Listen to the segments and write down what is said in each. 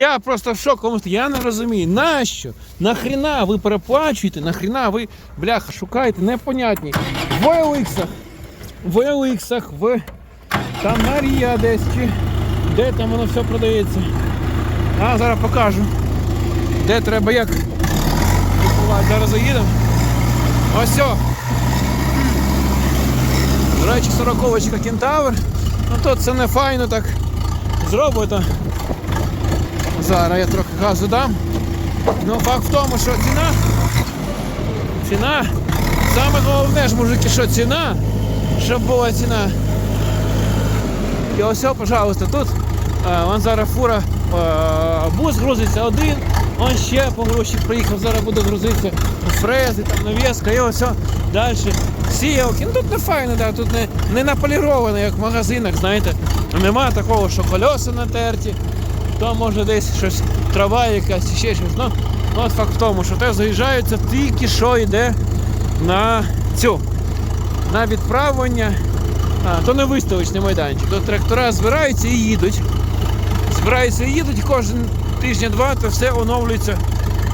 Я просто в шоку, я не розумію, нащо? Нахріна ви переплачуєте, нахріна ви, бляха, шукаєте непонятні. В OLX, в OLX, в там Марія десь чи де там воно все продається. А зараз покажу. Де треба як купувати. Зараз заїдемо. Ось. о. До речі, сороковочка кентавр. Ну то це не файно так зроблено. Зараз я трохи газу дам. Ну факт в тому, що ціна. Ціна. Саме головне ж, мужики, що ціна, щоб була ціна. І ось, пожалуйста, тут а, вон зараз фура а, бус грузиться один, он ще погрузчик приїхав, зараз буде грузитися фрези, там навіска, і ось далі сіялки. Ну тут не файно, да, тут не, не наполіровано, як в магазинах, знаєте. Нема такого, що кольоса натерті, то може десь щось трава якась, ще щось. Ну, ну, от факт в тому, що те заїжджається тільки що йде на цю на відправлення. А, то не виставочний майданчик. То трактора збираються і їдуть. Збираються і їдуть кожен тижня-два то все оновлюється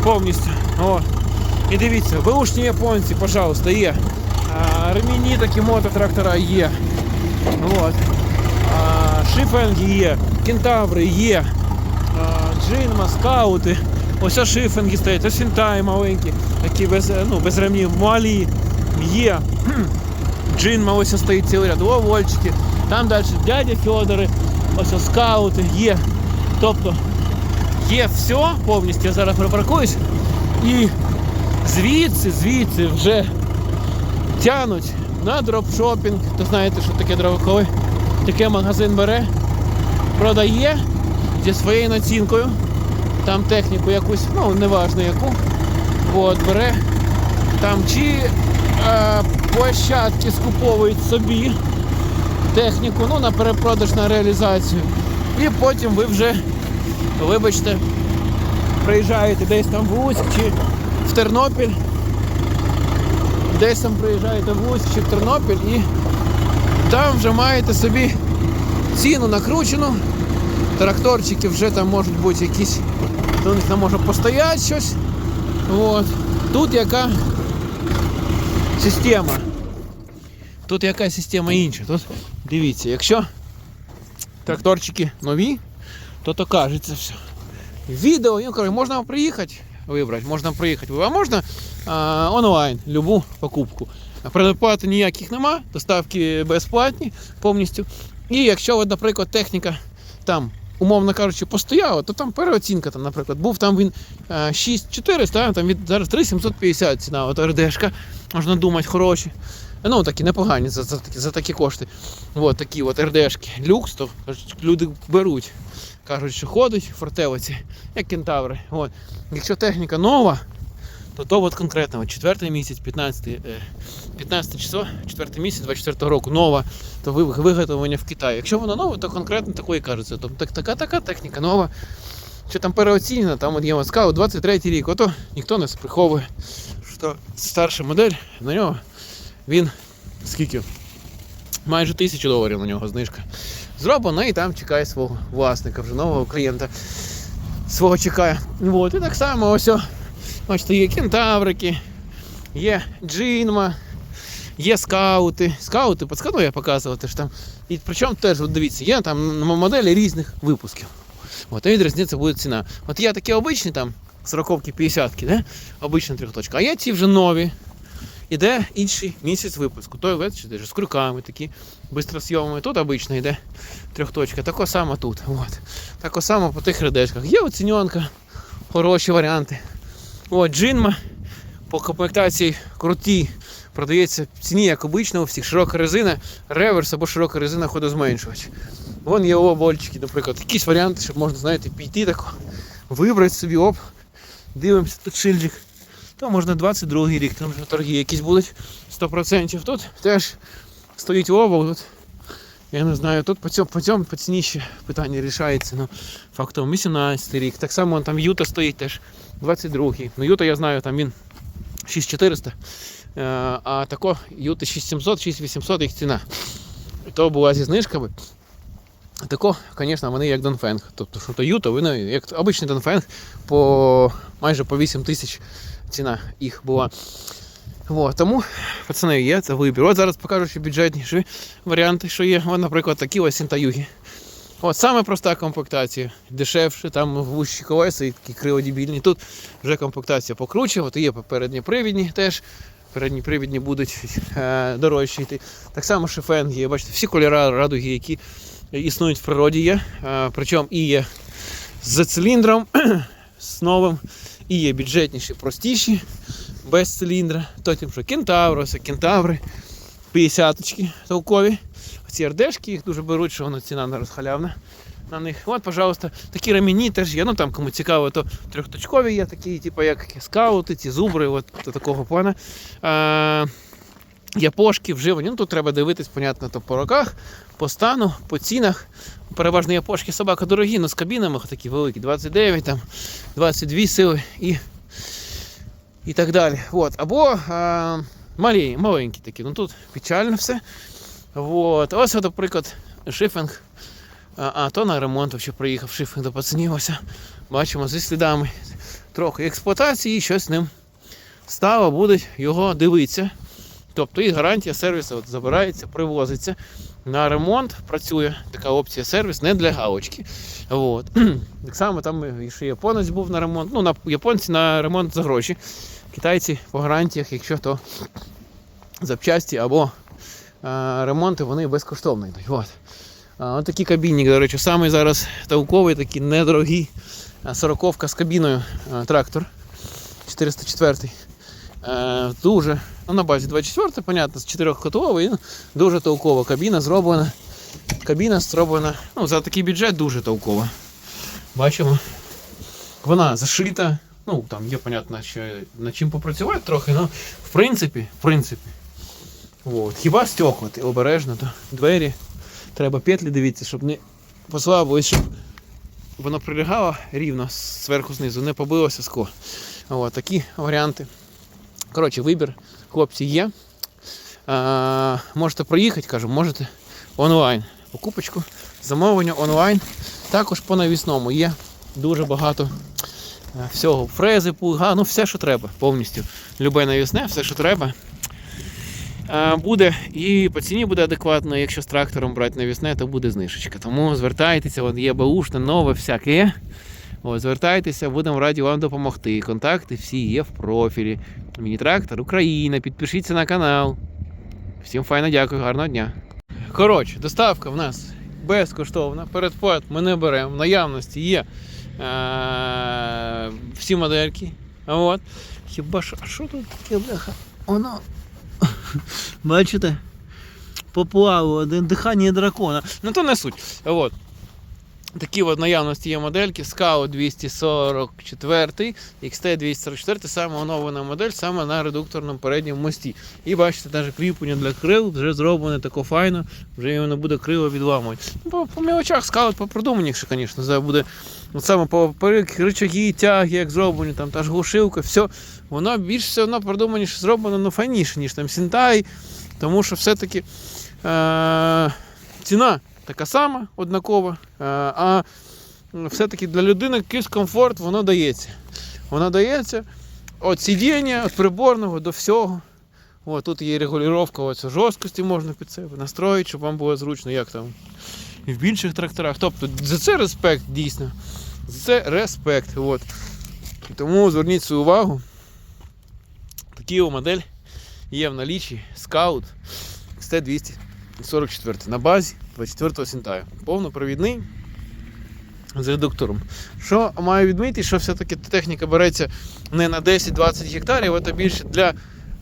повністю. О. І дивіться, беушні японці, пожалуйста, є. А, ремінні такі мототрактора є. От. А, шифенги є, кентаври є. Джинма, скаути. Ось шифенги стоять, ось сінтаї маленькі, такі без, ну, без ремнів, малі є. Джинма ось стоїть цілий ряд, о, вольчики. Там далі дядя Федори, ось скаути є. Тобто є все повністю. Я зараз припаркуюсь. І звідси, звідси вже тянуть на дропшопінг. То знаєте, що таке дроп, коли таке магазин бере, продає зі своєю націнкою. Там техніку якусь, ну неважно яку. От, бере. Там чи е, площадки скуповують собі техніку, ну на перепродаж на реалізацію. І потім ви вже, вибачте, приїжджаєте десь там в Луцьк чи в Тернопіль. Десь там приїжджаєте в Луцьк чи в Тернопіль і там вже маєте собі ціну накручену. Тракторчики вже там можуть бути якісь, до них там може постояти щось. От. Тут яка система. Тут яка система інша. Тут дивіться, якщо тракторчики нові, то то кажеться все. Відео, ну, коротше, можна приїхати, вибрати, можна приїхати, а можна а, онлайн любу покупку. Предоплати ніяких нема, доставки безплатні повністю. І якщо, наприклад, техніка там, умовно кажучи, постояла, то там переоцінка, там, наприклад, був там він е, 6400, а там від зараз 3750 ціна, от РДшка, можна думати, хороші. Ну, такі непогані за, за, такі, за такі кошти. От такі от РДшки. Люкс, то люди беруть. Кажуть, що ходить в фортелиці, як кентаври. От. Якщо техніка нова, то то от конкретно, от 4 місяць, 15, е, 15 число, 4 місяць 24 року, нова, то виготовлення в Китаї. Якщо вона нова, то конкретно такої кажеться. Тобто так, така, така техніка нова. Що там переоцінена, там от от скаут 23 рік, ото ніхто не приховує, що старша модель на нього він скільки? Майже тисячу доларів на нього знижка. Зроблено і там чекає свого власника, вже нового клієнта свого чекає. От, і так само ось. Бачите, є кентаврики, є джинма, є скаути. Скаути, подскану я показувати ж там. І причому теж, от дивіться, є там моделі різних випусків. От, і відрізниця буде ціна. От є такі обичні там 40-ки, 50-ки, да? обична трьохточка, а є ці вже нові. Іде інший місяць випуску. Той бачите, з крюками такі, бистросйомими. Тут обично йде трьохточка. Тако само тут. От. Тако само по тих редешках. Є оціньонка, хороші варіанти. От, джинма по комплектації круті. Продається в ціні, як обично, у всіх широка резина, реверс або широка резина ходозменшувач. Вон є овольчики, наприклад, якісь варіанти, щоб можна, знаєте, піти тако, вибрати собі, оп, дивимося, тут шильдик. То можна 22 рік, там вже торги якісь будуть 100%. Тут теж стоїть овол. Тут, я не знаю, тут по цьому, по цьому по ціні ще питання рішається. Ну, фактом 18 рік. Так само там Юта стоїть теж 22-й. Ну Юта я знаю, там він 6400. Е, А тако Юти 6700, 6800 їх ціна. І то була зі знижками. Тако, звісно, вони як Донфенг. Тобто, що то Юто, вони як обичний Донфенг по майже по 8 тисяч ціна їх була. От, тому, пацани, є це вибір. От зараз покажу ще бюджетніші варіанти, що є. От, наприклад, такі ось Сінтаюгі. От саме проста комплектація. Дешевше, там вущі колеса і такі криводібільні. Тут вже комплектація покруче, от є попередні привідні теж. Передні привідні будуть е, дорожчі йти. Так само шифен є. Бачите, всі кольори радуги, які існують в природі є. Е, причому і є з циліндром, з новим, і є бюджетніші, простіші, без циліндра. Потім що кентавроси, кентаври, 50-очки толкові. Ці РДшки їх дуже беруть, що воно ціна не розхалявна на них. От, пожалуйста, такі ремені теж є. Ну там кому цікаво, то трьохточкові є такі, типу як скаути, ці зубри, от до такого плана. А, япошки вживані. Ну тут треба дивитись, понятно, то по роках, по стану, по цінах. Переважно япошки собака дорогі, але з кабінами такі великі, 29, там, 22 сили і, і так далі. От. Або а, малі, маленькі такі. Ну тут печально все. От. Ось, наприклад, шифінг. А, а то на ремонт ще приїхав шифінг до пацанів. Бачимо зі слідами трохи експлуатації, щось з ним стало, будуть його дивитися. Тобто і гарантія сервісу от забирається, привозиться на ремонт, працює така опція сервіс не для галочки. От. Так само там ще японець був на ремонт. Ну, на, японці на ремонт за гроші. Китайці по гарантіях, якщо то запчасті або а, ремонти, вони безкоштовно йдуть. От. А, от такий кабінник, до речі, самий зараз толковий, такий недорогий. Сороковка з кабіною трактор 404. Е, дуже, ну на базі 24, понятно, з 4 котової, ну, дуже толкова кабіна зроблена. Кабіна зроблена ну, за такий бюджет дуже толкова. Бачимо. Вона зашита. Ну, там є, понятно, що над чим попрацювати трохи, але в принципі, в принципі. От. Хіба стекла, обережно, то двері. Треба петлі дивитися, щоб не послабилось, щоб воно прилягало рівно зверху знизу, не побилося скло. От, такі варіанти. Коротше, вибір, хлопці, є. А, можете проїхати, кажу, можете онлайн. Покупочку, замовлення онлайн. Також по навісному є дуже багато е, всього. Фрези, пуга, ну все, що треба, повністю. Любе навісне, все, що треба. А, буде і по ціні буде адекватно, якщо з трактором брати навісне, то буде знижечка. Тому звертайтеся, от є баушне, нове, всяке От, звертайтеся, будемо раді вам допомогти. Контакти всі є в профілі. Міні-трактор Україна, підпишіться на канал. Всім файно дякую, гарного дня. Коротше, доставка в нас безкоштовна. Передплат ми не беремо. В наявності є е- всі модельки. От. Хіба що, а що тут таке, бляха? Воно. Бачите? Один дихання дракона. Ну то не суть. От. Такі от наявності є модельки. Scout 244, XT 244, саме оновлена модель, саме на редукторному передньому мості. І бачите, навіть кріплення для крил вже зроблене тако файно, вже його не буде криво відламувати. Ну, по, по мілочах Scout попродуманіше, звісно, зараз буде от саме по рычаги, тяги, як зроблені, там та ж глушилка, все, воно більш все одно продуманіше зроблено, ну файніше, ніж там Сінтай, тому що все-таки е- ціна така сама, однакова, е, а все-таки для людини якийсь комфорт воно дається. Воно дається від сидіння, від приборного до всього. О, тут є регулювання жорсткості можна під себе настроїти, щоб вам було зручно, як там і в інших тракторах. Тобто за це респект дійсно. За це респект. От. Тому зверніть свою увагу. Такі модель є в налічі Scout XT244 на базі 24-го Сінтаю. Повнопровідний з редуктором. Що маю відмітити, що все-таки техніка береться не на 10-20 гектарів, а більше для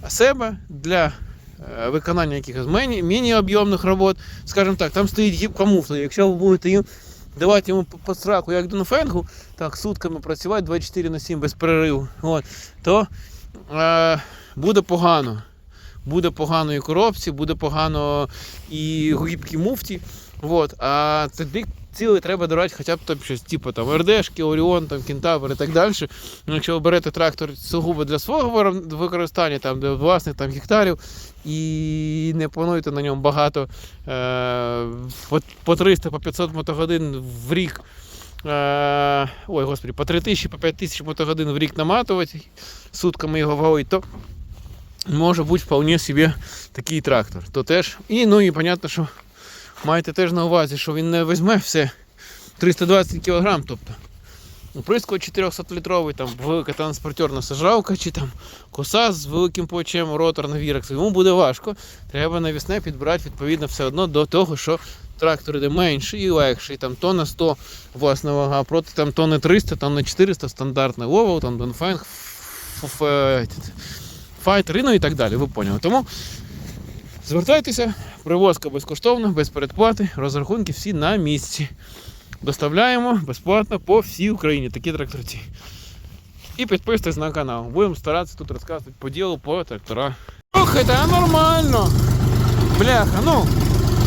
себе, для е, виконання якихось міні-об'ємних робот. Скажімо так, там стоїть гібкомуфли. Якщо ви будете їм давати йому по страху, як Донфенгу, так, сутками працювати 24 на 7 без перериву, от, то е, буде погано. Буде погано і коробці, буде погано і гібкі муфті. От. А тоді цілий треба брати хоча б там щось, типу там РДшки, Оріон, там, Кентавр і так далі. Ну, якщо ви берете трактор сугубо для свого використання, там, для власних там, гектарів, і не плануєте на ньому багато е, по, по 300, по 500 мотогодин в рік. Е, ой, господи, по 3 тисячі, по 5 мотогодин в рік наматувати, сутками його вагою, то може бути вполне собі такий трактор. То теж. І ну і понятно, що маєте теж на увазі, що він не візьме все 320 кг, тобто. Оприскувач 400-літровий, там велика транспортерна сажалка чи там коса з великим плечем, ротор на вірекс. Йому буде важко. Треба навісне підбирати відповідно все одно до того, що трактор іде менший і легший. Там тонна 100 власна вага, проти там тонни 300, тонна 400 стандартний ловол, там Донфенг, файтери, ну і так далі. Ви поняли. Тому звертайтеся, привозка безкоштовна, без передплати, розрахунки всі на місці. Доставляємо безплатно по всій Україні такі тракторці. І підписуйтесь на канал. Будемо старатися тут розказувати по ділу по трактора. Слухайте, а нормально. Бляха, ну.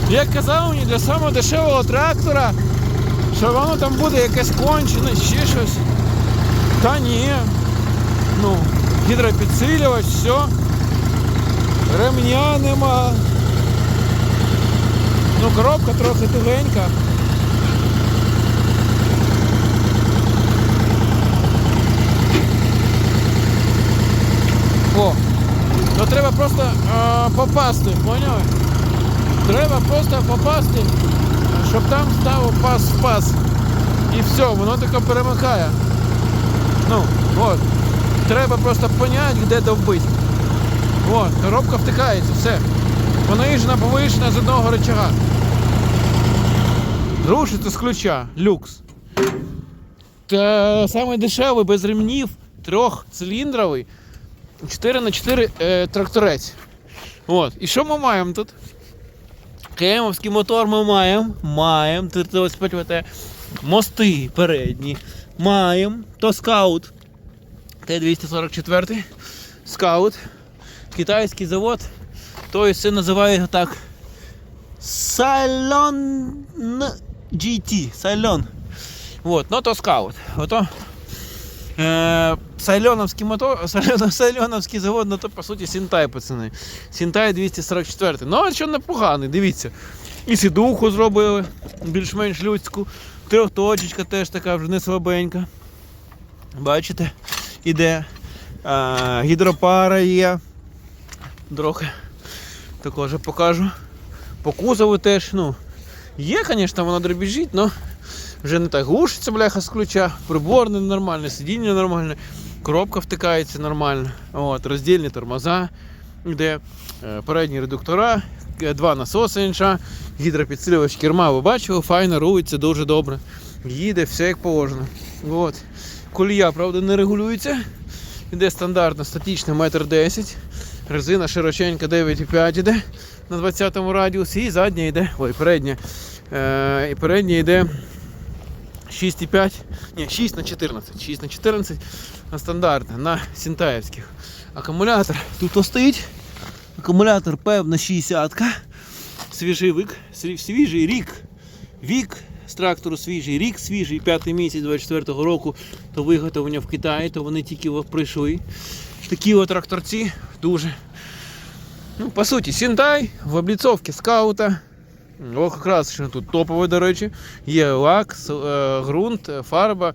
Як казав мені для самого дешевого трактора, що воно там буде якесь кончене, ще щось. Та ні. Ну, гідропідсилювач, все. Ремня нема. Ну, коробка трохи тугенька. О, ну треба просто е, попасти, поняли? Треба просто попасти, щоб там став пас-пас. І все, воно таке перемикає. Ну, от. Треба просто поняти, де довбити. От, коробка втикається, все. Понижена, повишена з одного рычага. Рушиться з ключа, люкс. Та саме дешевий, без ремнів, трьохциліндровий. 4 на 4 е, тракторець. От. І що ми маємо тут? Кемовський мотор ми маємо. Маємо. Мости передні. Маємо. То скаут. Т-244. Скаут. Китайський завод. Тобто це називає його так. Сайлон GT. Сайлон. Вот, ну то скаут. Ото Е, Сайльоновський мотор, Сайльон- Сайльоновський завод, ну то по суті Сінтай, пацани. Сінтай 244. Ну, а що непоганий, дивіться. І сідуху зробили, більш-менш людську. Трьохточечка теж така вже не слабенька. Бачите, іде. А, гідропара є. Трохи також покажу. По кузову теж, ну. Є, звісно, воно дребіжить, але вже не так глушиться, бляха з ключа, приборне нормальне, сидіння нормальне, коробка втикається нормально. От, роздільні тормоза, де е, передні редуктора, е, два насоси інша, гідропідсилювач керма, ви бачили, файно рулиться дуже добре. Їде все як положено. От. Колія, правда, не регулюється. Іде стандартно статічна 1,10 м. Резина широченька 9,5 іде на 20-му радіусі і задня йде, ой, передня. Е, і передня йде 6,5, ні, 6 на 14, 6 на 14 на стандартне, на сінтаївських. Акумулятор тут стоїть. Акумулятор певна 60-ка. Свіжий вік, свіжий рік. Вік трактору свіжий, рік свіжий, п'ятий місяць 24-го року, то виготовлення в Китаї, то вони тільки прийшли. Такі от тракторці дуже. Ну, по суті, Сінтай в обліцовці скаута. О, якраз що тут топове, до речі. Є лак, е, ґрунт, е, фарба.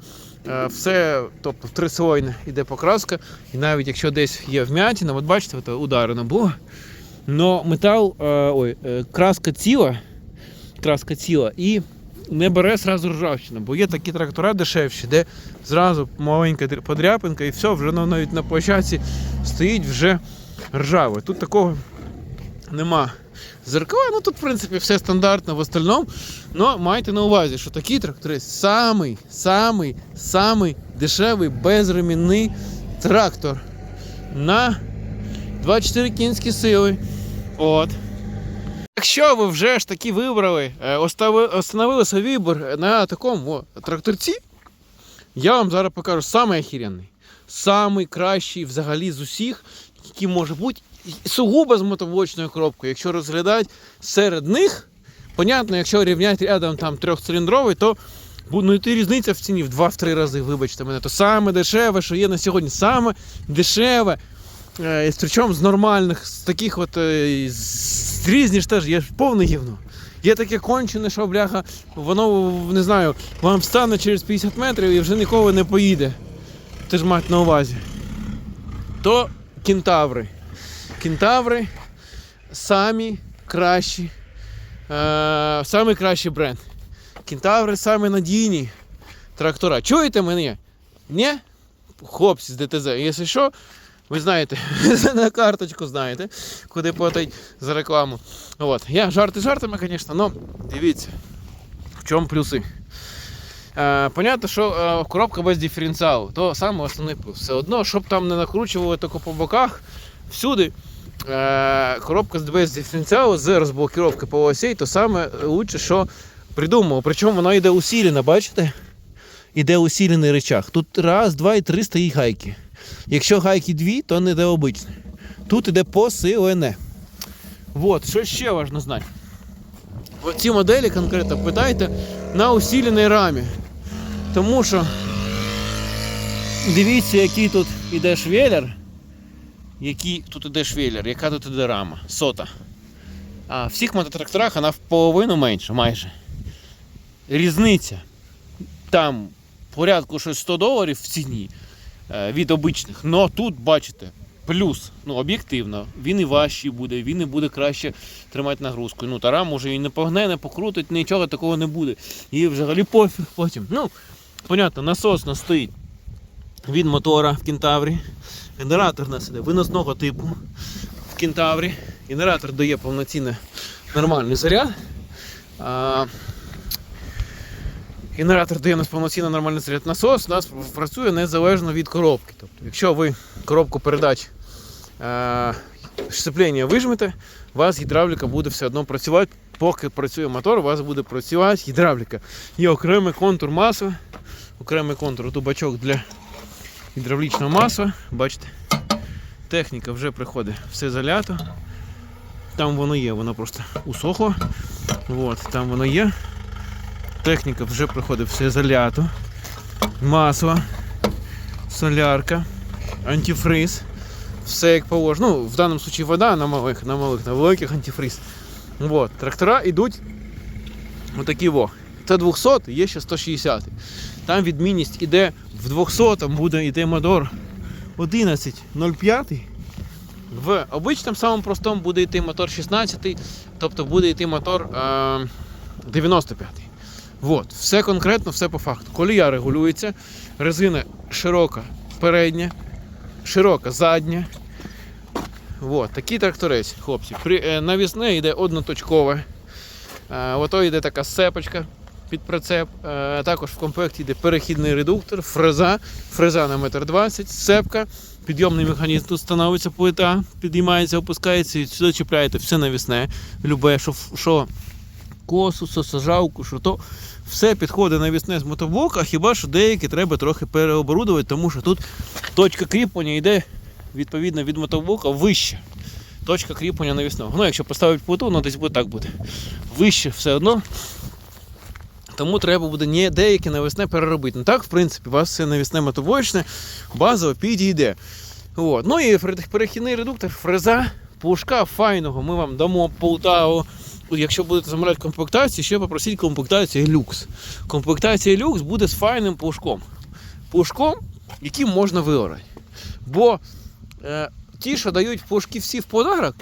е, Все, тобто трислойне іде покраска. І навіть якщо десь є вмятина, от бачите, от ударено було. Но метал, ой, краска ціла, краска ціла і не бере зразу ржавчину, бо є такі трактора дешевші, де зразу маленька подряпинка і все, вже навіть на площадці стоїть вже ржаве. Тут такого нема. Зеркала, ну тут, в принципі, все стандартно в остальному. Но майте на увазі, що такі трактори самий, самий, самий дешевий безремінний трактор на 24 кінські сили. От. Якщо ви вже ж таки вибрали, е, остановили свій вибір на такому тракторці, я вам зараз покажу самий охеренний, самий кращий взагалі з усіх, який може бути і сугубо з мотовочною коробкою. Якщо розглядати серед них Понятно, якщо рівняти рядом там трьохциліндровий, то ну, йти різниця в ціні в 2-3 рази, вибачте мене. То саме дешеве, що є на сьогодні, саме дешеве. Е, і Причому з нормальних, з таких от е, з різні ж теж є повне гівно. Є таке кончене, що бляха, воно не знаю, вам встане через 50 метрів і вже ніколи не поїде. Ти ж мать на увазі. То кентаври. Кентаври самі кращі. Е, самий кращий бренд. Кентаври самі надійні трактора. Чуєте мене? Ні? Хлопці з ДТЗ. Якщо що, ви знаєте, на карточку знаєте, куди платить за рекламу. От. Я жарти жартами, звісно, але дивіться, в чому плюси. Е, понятно, що е, коробка без диференціалу, то саме основний плюс. Все одно, щоб там не накручували тільки по боках, всюди е, коробка без диференціалу з розблокировки по осей, то саме лучше, що придумав. Причому вона йде усілена, бачите? Іде усілений речах. Тут раз, два і три стоїть гайки. Якщо гайки дві, то не йде обичне. Тут іде посилене. Вот, що ще важливо знати. Ці моделі конкретно питайте на усіленій рамі. Тому що дивіться, який тут іде швеллер. Який тут іде швеллер, яка тут іде рама. Сота. А в всіх мототракторах вона в половину менше, майже. Різниця. Там порядку щось 100 доларів в ціні від обичних. Но тут, бачите, плюс, ну, об'єктивно, він і важчий буде, він і буде краще тримати нагрузку. Ну, тарам може і не погне, не покрутить, нічого такого не буде. І взагалі пофіг потім. Ну, понятно, насос нас стоїть від мотора в кентаврі. Генератор нас іде виносного типу в кентаврі. Генератор дає повноцінний нормальний заряд. Генератор дає нас повноцінно нормальний заряд. Насос у нас працює незалежно від коробки. Тобто, якщо ви коробку передач е, вижмете, у вас гідравліка буде все одно працювати. Поки працює мотор, у вас буде працювати гідравліка. Є окремий контур масла, окремий контур тут бачок для гідравлічного масла. Бачите, техніка вже приходить все залято. Там воно є, воно просто усохло. От, там воно є. Техніка вже приходить все залято. Масло, солярка, антифриз. Все як положено. Ну, в даному випадку вода на малих, на малих, на великих антифриз. Вот. Трактора йдуть отакі во. Це 200, є ще 160. Там відмінність іде в 200 буде йде мотор 11.05. В обичному самому простому буде йти мотор 16, тобто буде йти мотор е, 95. Вот, все конкретно, все по факту. Колія регулюється, резина широка передня, широка задня. Вот, такий тракторець, хлопці. При, е, навісне йде одноточкове. Ото йде така сепочка під прицеп. Е, також в комплекті йде перехідний редуктор, фреза, фреза на 1,20 м, сепка, підйомний механізм тут становиться плита, підіймається, опускається і сюди чіпляєте все навісне. Любе, що, що косу, що сажалку, що то. Все підходить навісне з мотоблока, хіба що деякі треба трохи переоборудувати, тому що тут точка кріплення йде відповідно від мотоблока вище. Точка кріплення навісного. Ну, якщо поставити плиту, ну десь буде так буде. Вище все одно. Тому треба буде не деякі навісне переробити. Ну так, в принципі, у вас все навісне мотоблочне, базово підійде. От. Ну і перехідний редуктор, фреза, пушка файного. Ми вам дамо Полтаву. Якщо будете замовляти комплектацію, ще попросіть комплектацію люкс. Комплектація люкс буде з файним пушком. Пушком, яким можна виорати. Бо е, ті, що дають пушки всі в подарок,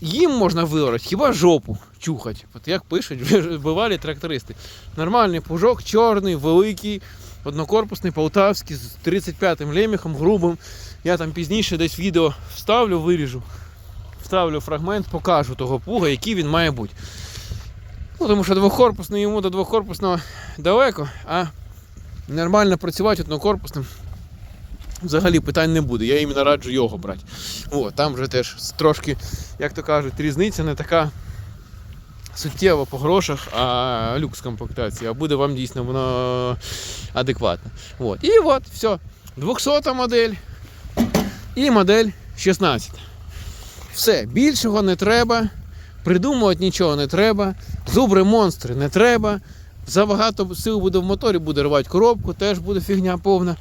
їм можна виорати, хіба жопу чухать. От як пишуть бивалі трактористи. Нормальний пужок, чорний, великий, однокорпусний, полтавський, з 35-м леміхом, грубим. Я там пізніше десь відео вставлю, виріжу. Вставлю фрагмент, покажу того пуга, який він має бути. Ну, тому що двохкорпусний йому до двохкорпусного далеко, а нормально працювати однокорпусним взагалі питань не буде. Я іменно раджу його брати. О, там вже теж трошки, як то кажуть, різниця не така суттєва по грошах, а люкс комплектація, а буде вам дійсно воно адекватно. От. І от, все. 200 модель і модель 16. Все, більшого не треба. Придумувати нічого не треба. Зубри монстри не треба. Забагато сил буде в моторі, буде рвати коробку, теж буде фігня повна.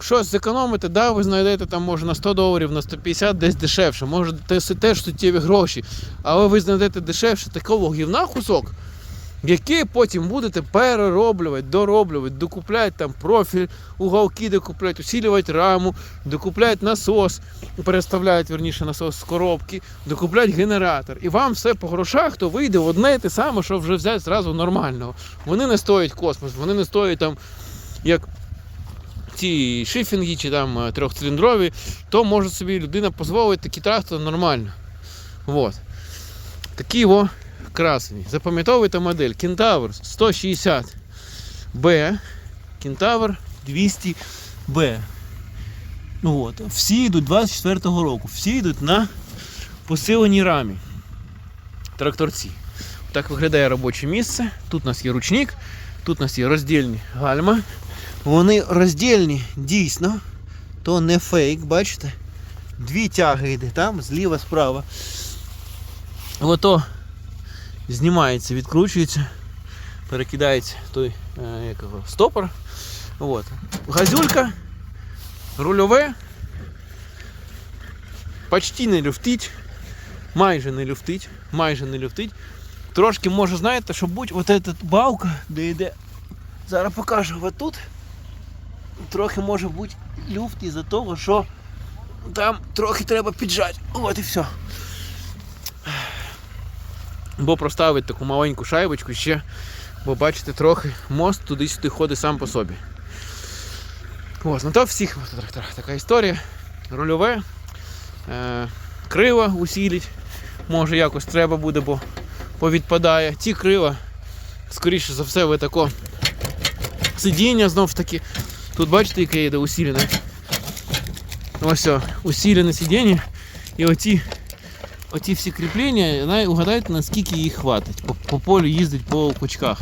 Щось зекономити, да, ви знайдете там може на 100 доларів, на 150 десь дешевше. Може теж суттєві гроші. Але ви знайдете дешевше такого гівна кусок, який потім будете перероблювати, дороблювати, докупляти там профіль, уголки докупляти, усилювати раму, докупляти насос, переставляють верніше насос з коробки, докупляти генератор. І вам все по грошах, то вийде одне і те саме, що вже взяти зразу нормального. Вони не стоять космос, вони не стоять там як ці шифінги чи там е, трьохциліндрові, то може собі людина дозволити такий трактор нормально. Вот. Такі о красені. Запам'ятовуйте модель. Кентавр 160B, Кентавр 200B. Ну от. Всі йдуть 24-го року, всі йдуть на посиленій рамі. Тракторці. Так виглядає робоче місце. Тут у нас є ручник, тут у нас є роздільні гальма. Вони роздільні дійсно, то не фейк, бачите? Дві тяги йде там, зліва, справа. Ото знімається, відкручується, перекидається той е, як стопор. От. Газюлька, рульове, почти не люфтить, майже не люфтить, майже не люфтить. Трошки може, знаєте, що будь от ця балка, де йде. Зараз покажу отут. Трохи може бути люфт із-за того, що там трохи треба піджати. От і все. Бо проставити таку маленьку шайбочку ще, бо бачите, трохи мост туди-сюди ходить сам по собі. Ось, ну то всіх мототракторах така історія. Рульове, е, крила усіліть. Може якось треба буде, бо повідпадає. Ті крила, скоріше за все, ви тако сидіння знов ж таки. Тут бачите, яке йде усілене. Ось усілене сидіння. І оці, оці всі кріплення, най- угадайте, наскільки їх хватить. По, по полю їздить по кучках.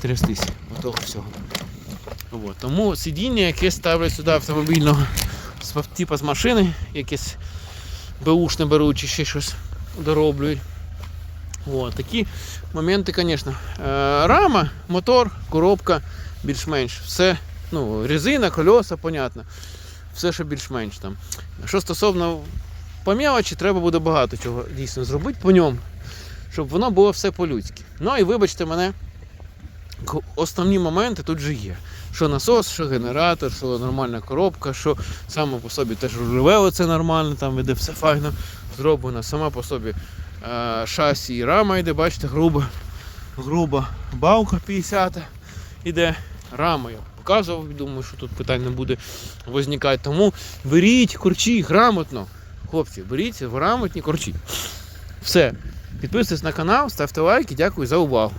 Трястись. Отого всього. От. Тому сидіння, яке ставлять сюди автомобільного типу з машини, якесь беушне беруть чи ще щось дороблюють. От, такі моменти, звісно. Е, рама, мотор, коробка, більш-менш. Все, ну, резина, кольоса, понятно. Все, що більш-менш там. Що стосовно по мелочі, треба буде багато чого дійсно зробити по ньому, щоб воно було все по-людськи. Ну і вибачте мене, основні моменти тут же є. Що насос, що генератор, що нормальна коробка, що саме по собі теж рульове оце нормально, там іде все файно зроблено, сама по собі е, шасі і рама йде, бачите, груба, груба балка 50 іде, рама я показував, думаю, що тут питань не буде возникати. Тому беріть корчі грамотно. Хлопці, беріть грамотні корчі. Все. Підписуйтесь на канал, ставте лайки, дякую за увагу.